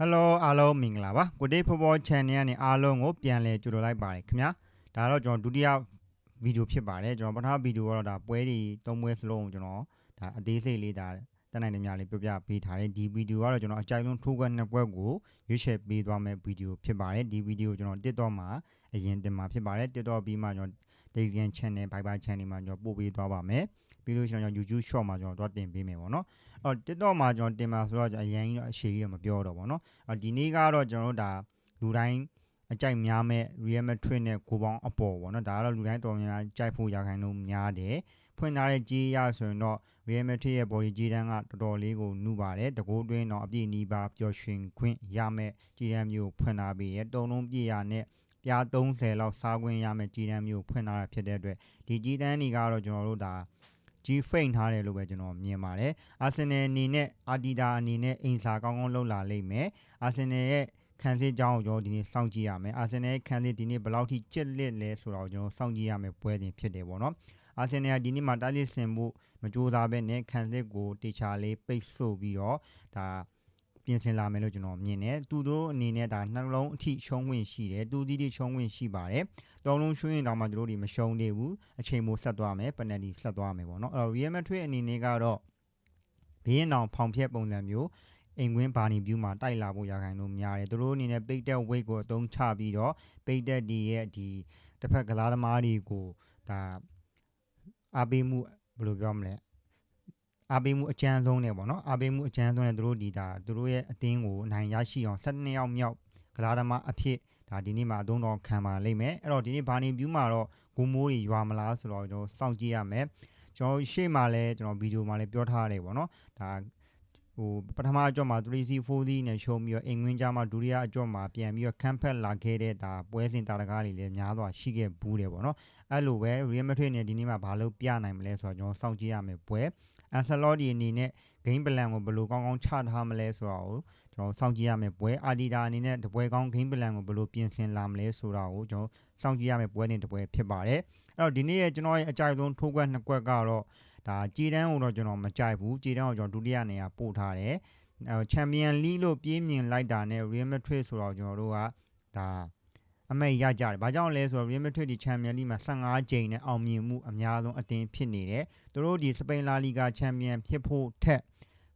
Hello အားလုံးမင်္ဂလာပါကိုတေးဖော်ဖော် channel ကနေအားလုံးကိုပြန်လည်ကြိုဆိုလိုက်ပါတယ်ခင်ဗျာဒါတော့ကျွန်တော်ဒုတိယဗီဒီယိုဖြစ်ပါတယ်ကျွန်တော်ပထမဗီဒီယိုကတော့ဒါပွဲတွေသုံးပွဲစလုံးကိုကျွန်တော်ဒါအသေးစိတ်လေးဒါတက်နိုင်တဲ့များလေးပြပြပေးထားတယ်ဒီဗီဒီယိုကတော့ကျွန်တော်အကြိုက်ဆုံးထိုးခွက်နှစ်ခွက်ကိုရွေးချယ်ပေးသွားမယ့်ဗီဒီယိုဖြစ်ပါတယ်ဒီဗီဒီယိုကျွန်တော် TikTok မှာအရင်တင်မှာဖြစ်ပါတယ် TikTok ပြီးမှကျွန်တော် Telegram channel Viber channel မှာကျွန်တော်ပို့ပေးသွားပါမယ်ပြီးလို့ရှိရင်ကျွန်တော် YouTube short မှာကျွန်တော်တော့တင်ပေးမယ်ပေါ့နော်အော် TikTok မှာကျွန်တော်တင်မှာဆိုတော့ကျွန်တော်အရင်ကြီးတော့အရှိကြီးတော့မပြောတော့ပါတော့အော်ဒီနေ့ကတော့ကျွန်တော်တို့ဒါလူတိုင်းအကြိုက်များမဲ့ Real Madrid နဲ့ကိုပေါင်းအပေါ်ပေါ့နော်ဒါကတော့လူတိုင်းတော်များများကြိုက်ဖို့ရခိုင်လို့များတယ်ဖွင့်ထားတဲ့ကြီးရဆိုရင်တော့ Real Madrid ရဲ့ body ကြီးတန်းကတော်တော်လေးကိုနှူပါတယ်တကိုးတွင်းတော့အပြည့်နီးပါပျော်ရွှင်ခွင့်ရမဲ့ကြီးတန်းမျိုးဖွင့်ထားပြီးရတုံလုံးပြည့်ရနဲ့ ပြား30လောက်စားခွင့်ရမဲ့ကြီးတန်းမျိုးဖွင့်ထားတာဖြစ်တဲ့အတွက်ဒီကြီးတန်းတွေကတော့ကျွန်တော်တို့ဒါကြီးဖိန်ထားတယ်လို့ပဲကျွန်တော်မြင်ပါတယ်အာဆင်နယ်အနေနဲ့အာတီတာအနေနဲ့အိမ်စာကောင်းကောင်းလုပ်လာလိမ့်မယ်အာဆင်နယ်ရဲ့ခံစစ်ကြောင်းကိုကျွန်တော်ဒီနေ့စောင့်ကြည့်ရမယ်အာဆင်နယ်ခံစစ်ဒီနေ့ဘယ်လောက်ထိကျက်လက်လဲဆိုတော့ကျွန်တော်စောင့်ကြည့်ရမယ်ပွဲစဉ်ဖြစ်တယ်ပေါ့နော်အာဆင်နယ်ကဒီနေ့မှာတားလစ်ဆင်မှုမကြိုးစားဘဲနဲ့ခံစစ်ကိုတေချာလေးပိတ်ဆို့ပြီးတော့ဒါ ပြင်ဆင်လာမယ်လို့ကျွန်တော်မြင်တယ်သူတို့အနေနဲ့ဒါနှလုံးအထိရှုံးဝင်ရှိတယ်တူတီတီရှုံးဝင်ရှိပါတယ်သုံးလုံးရှုံးရင်တော့မှတို့တွေမရှုံးသေးဘူးအချိန်မိုးဆက်သွားမယ်ပနယ်တီဆက်သွားမယ်ပေါ့နော်အဲ့တော့ Real Madrid အနေနဲ့ကတော့ဘေးရင်အောင်ဖောင်ဖြက်ပုံစံမျိုးအိမ်ကွင်းဘာနီဗျူးမှာတိုက်လာဖို့ရခိုင်လို့များတယ်သူတို့အနေနဲ့ပိတ်တဲ့ weight ကိုအသုံးချပြီးတော့ပိတ်တဲ့ဒီရဲ့ဒီတစ်ဖက်ကလားသမားတွေကိုဒါအားပေးမှုဘယ်လိုပြောမလဲ အားပေးမှုအကျန်းဆုံးနေပေါ့နော်အားပေးမှုအကျန်းဆုံးနေသူတို့ဒီဒါသူတို့ရဲ့အသင်းကိုအနိုင်ရရှိအောင်12ယောက်မြောက်ကလားသမားအဖြစ်ဒါဒီနေ့မှာအသုံးတော်ခံပါလိမ့်မယ်အဲ့တော့ဒီနေ့ဘာနီဗျူးမှာတော့ဂိုမိုးတွေရွာမလားဆိုတော့ကျွန်တော်စောင့်ကြည့်ရမယ်ကျွန်တော်ရှေ့မှာလည်းကျွန်တော်ဗီဒီယိုမှာလည်းပြောထားရတယ်ပေါ့နော်ဒါ ဟိုပထမအကြော့မှာ 3C 4C နဲ့ရှုံးပြီးတော့အင်ငွင်းကြားမှာဒုတိယအကြော့မှာပြန်ပြီးတော့ခန်းဖက်လာခဲ့တဲ့ဒါပွဲစဉ်တာတကားတွေလည်းများစွာရှိခဲ့ဘူးတယ်ပေါ့နော်အဲ့လိုပဲ Real Madrid နဲ့ဒီနေ့မှာဘာလို့ပြနိုင်မလဲဆိုတော့ကျွန်တော်စောင့်ကြည့်ရမယ်ပွဲ Ancelotti အနေနဲ့ game plan ကိုဘယ်လိုကောင်းကောင်းချထားမလဲဆိုတော့ကျွန်တော်စောင့်ကြည့်ရမယ်ပွဲ Adida အနေနဲ့တပွဲကောင်း game plan ကိုဘယ်လိုပြင်ဆင်လာမလဲဆိုတာကိုကျွန်တော်စောင့်ကြည့်ရမယ်ပွဲတင်တပွဲဖြစ်ပါတယ်အဲ့တော့ဒီနေ့ရဲ့ကျွန်တော်ရဲ့အကြိုက်ဆုံးထိုးကွက်နှစ်ကွက်ကတော့ ဒါကြည်တန်းကိုတော့ကျွန်တော်မကြိုက်ဘူးကြည်တန်းကိုကျွန်တော်ဒုတိယနေရာပို့ထားတယ်အဲချန်ပီယံလိလို့ပြေးမြင်လိုက်တာနဲ့ Real Madrid ဆိုတော့ကျွန်တော်တို့ကဒါအမိတ်ရကြတယ်။ဘာကြောင့်လဲဆိုတော့ Real Madrid ဒီချန်ပီယံလိမှာ15ကြိမ်နဲ့အောင်မြင်မှုအများဆုံးအသင်းဖြစ်နေတယ်။သူတို့ဒီစပိန်လာလီဂါချန်ပီယံဖြစ်ဖို့ထက်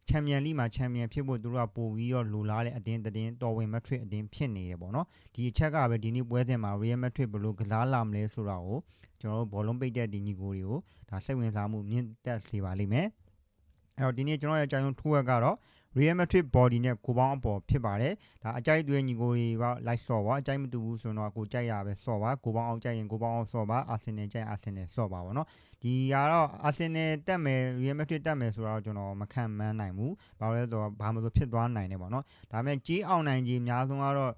ချန်ပီယံလိမှာချန်ပီယံဖြစ်ဖို့သူတို့ကပိုပြီးတော့လိုလားတဲ့အသင်းတည်င်းတော်ဝင် Madrid အသင်းဖြစ်နေတယ်ပေါ့နော်။ဒီအချက်ကပဲဒီနေ့ပွဲစဉ်မှာ Real Madrid ဘယ်လိုကစားလာမလဲဆိုတာကိုကျွန်တော်တို့ဘောလုံးပိတ်တဲ့ဒီညီကိုတွေကိုဒါစိတ်ဝင်စားမှုမြင့်တက်စေပါလိမ့်မယ်။အဲ့တော့ဒီနေ့ကျွန်တော်ရဲ့အကြိုင်ဆုံးထိုးဝက်ကတော့ Real Madrid body နဲ့ကိုပေါင်းအပေါ်ဖြစ်ပါတယ်ဒါအကြိုက်တွေညီကိုတွေကလိုက်ဆော့ပါအကြိုက်မတူဘူးဆိုတော့ကိုကြိုက်ရပဲဆော့ပါကိုပေါင်းအောင်ကြိုက်ရင်ကိုပေါင်းအောင်ဆော့ပါအာဆင်နယ်ကြိုက်အာဆင်နယ်ဆော့ပါဗောနော်ဒီကတော့အာဆင်နယ်တက်မယ် Real Madrid တက်မယ်ဆိုတော့ကျွန်တော်မခံမှန်းနိုင်ဘူးဘာလို့လဲဆိုတော့ဘာမှမဆိုဖြစ်သွားနိုင်တယ်ဗောနော်ဒါပေမဲ့ကြီးအောင်နိုင်ကြီးအများဆုံးကတော့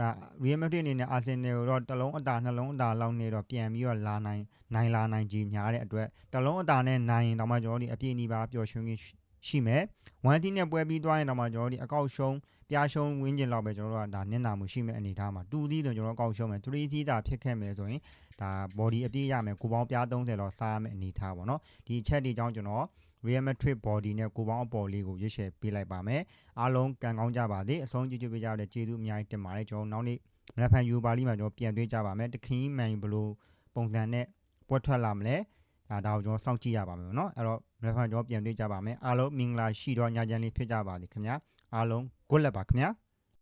အာ Real Madrid အနေနဲ့ Arsenal ကိုတော့တလုံးအတာနှလုံးအတာလောက်နေတော့ပြန်ပြီးတော့လာနိုင်နိုင်လာနိုင်ကြီးများတဲ့အတွက်တလုံးအတာနဲ့နိုင်ရင်တော့မှကျွန်တော်တို့အပြည့်အနီးပါပျော်ရွှင် ရှိမယ်ဝမ်တီနဲ့ပွဲပြီးသွားရင်တော့မှကျွန်တော်တို့ဒီအကောက်ရှုံးပြားရှုံးဝင်းကျင်လောက်ပဲကျွန်တော်တို့ကဒါနင့်နာမှုရှိမဲ့အနေထားမှာ2သီးဆိုကျွန်တော်တို့အကောက်ရှုံးမယ်3သီးတာဖြစ်ခဲ့မယ်ဆိုရင်ဒါ body အပြည့်ရမယ်ကိုပေါင်းပြား30လောက်စားရမယ့်အနေထားပေါ့နော်ဒီချက်ဒီအကြောင်းကျွန်တော် Real Madrid body နဲ့ကိုပေါင်းအပေါ်လေးကိုရွေးချယ်ပေးလိုက်ပါမယ်အားလုံးကံကောင်းကြပါစေအဆုံးကြည့်ကြပေးကြတဲ့ကျေးဇူးအများကြီးတင်ပါတယ်ကျွန်တော်နောက်နေ့မနက်ဖြန်ယူပါလိမှာကျွန်တော်ပြန်တွေ့ကြပါမယ်တခင်းမှန်ဘလို့ပုံစံနဲ့ပွဲထွက်လာမလဲ ဒါဒါကိုကျွန်တော်စောင့်ကြည့်ရပါမယ်เนาะအဲ့တော့မနက်ဖြန်ကျွန်တော်ပြန်တွေ့ကြပါမယ်အားလုံးမင်္ဂလာရှိတော့ညချမ်းလေးဖြစ်ကြပါစေခင်ဗျာအားလုံး good luck ပါခင်ဗျာ